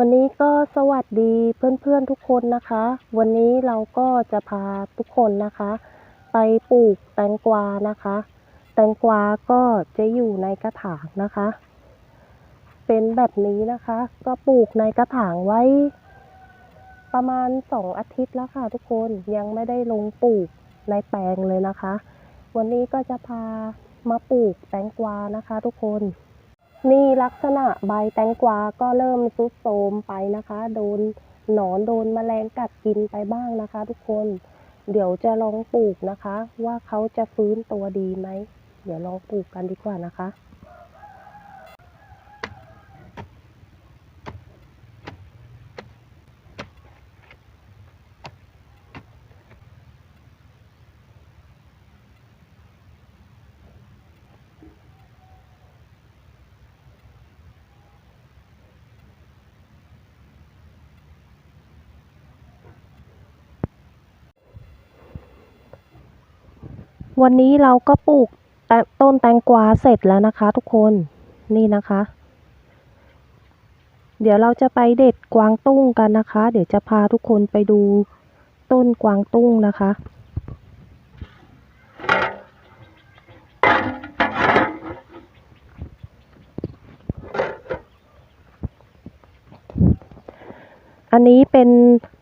วันนี้ก็สวัสดีเพื่อนๆทุกคนนะคะ วันนี้เราก็จะพาทุกคนนะคะ ไปปลูกแตงกวานะคะ แตงกวาก็จะอยู่ในกระถางนะคะ เป็นแบบนี้นะคะ ก็ปลูกในกระถางไว้ ประมาณสองอาทิตย์แล้วค่ะ ทุกคนยังไม่ได้ลงปลูกในแปลงเลยนะคะ วันนี้ก็จะพามาปลูกแตงกวานะคะ ทุกคน นี่ลักษณะใบแตงกวาก็เริ่มซุดโทมไปนะคะ โดนหนอนโดนแมลงกัดกินไปบ้างนะคะ ทุกคน เดี๋ยวจะลองปลูกนะคะ ว่าเขาจะฟื้นตัวดีไหม เดี๋ยวลองปลูกกันดีกว่านะคะ วันนี้เราก็ปลูกต้นแตงกวาเสร็จแล้วนะคะ ทุกคนนี่นะคะ เดี๋ยวเราจะไปเด็ดกวางตุ้งกันนะคะ เดี๋ยวจะพาทุกคนไปดูต้นกวางตุ้งนะคะ อันนี้เป็น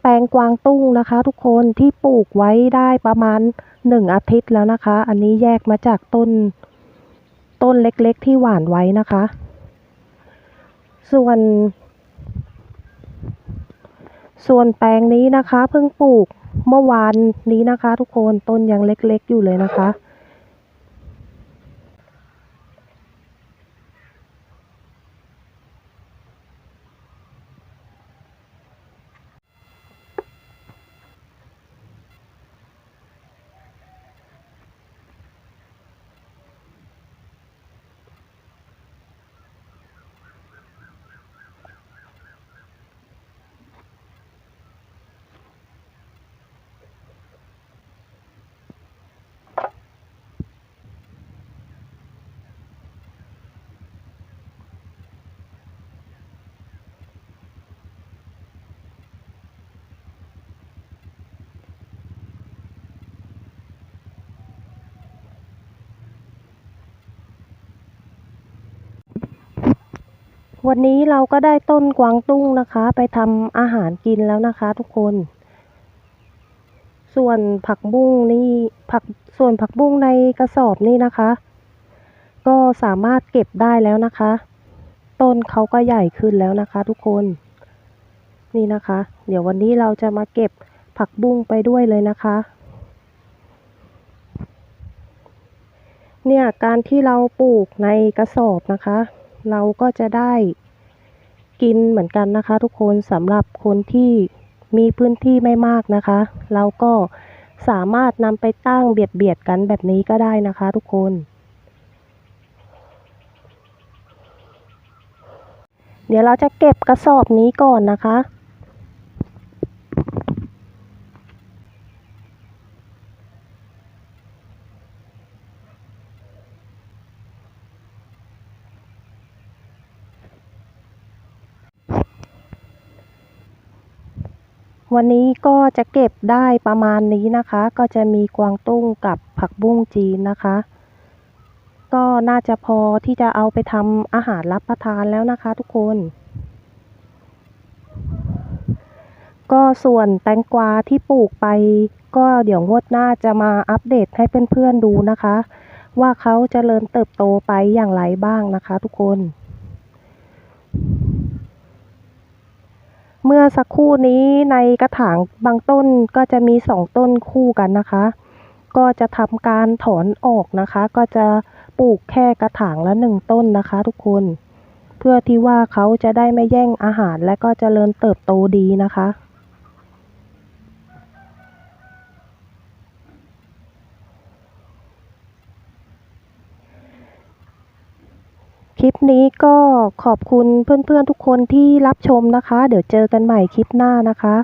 แปลงกวางตุ้งนะคะ ทุกคนที่ปลูกไว้ได้ประมาณหนึ่งอาทิตย์แล้วนะคะ อันนี้แยกมาจากต้น ต้นเล็กๆ ที่หว่านไว้นะคะ ส่วน ส่วนแปลงนี้นะคะ เพิ่งปลูกเมื่อวานนี้นะคะ ทุกคนต้นยังเล็กๆอยู่เลยนะคะ วันนี้เราก็ได้ต้นกวางตุ้งนะคะ ไปทำอาหารกินแล้วนะคะ ทุกคน ส่วนผักบุ้งนี่ผักส่วนผักบุ้งในกระสอบนี่นะคะ ก็สามารถเก็บได้แล้วนะคะ ต้นเขาก็ใหญ่ขึ้นแล้วนะคะ ทุกคนนี่นะคะ เดี๋ยววันนี้เราจะมาเก็บผักบุ้งไปด้วยเลยนะคะ เนี่ยการที่เราปลูกในกระสอบนะคะ เราก็จะได้กินเหมือนกันนะคะ ทุกคนสำหรับคนที่มีพื้นที่ไม่มากนะคะ เราก็สามารถนำไปตั้งเบียดเบียดกันแบบนี้ก็ได้นะคะ ทุกคน เดี๋ยวเราจะเก็บกระสอบนี้ก่อนนะคะ วันนี้ก็จะเก็บได้ประมาณนี้นะคะ ก็จะมีกวางตุ้งกับผักบุ้งจีนนะคะ ก็น่าจะพอที่จะเอาไปทำอาหารรับประทานแล้วนะคะ ทุกคน ก็ส่วนแตงกวาที่ปลูกไป ก็เดี๋ยวงวดหน้าจะมาอัปเดตให้เพื่อนๆดูนะคะ ว่าเขาจเจริญเติบโตไปอย่างไรบ้างนะคะ ทุกคน เมื่อสักครู่นี้ในกระถางบางต้นก็จะมีสองต้นคู่กันนะคะ ก็จะทำการถอนออกนะคะ ก็จะปลูกแค่กระถางละหนึ่งต้นนะคะ ทุกคน เพื่อที่ว่าเขาจะได้ไม่แย่งอาหารและก็เจริญเติบโตดีนะคะคลิปนี้ก็ ขอบคุณเพื่อนๆทุกคนที่รับชมนะคะ เดี๋ยวเจอกันใหม่คลิปหน้านะคะ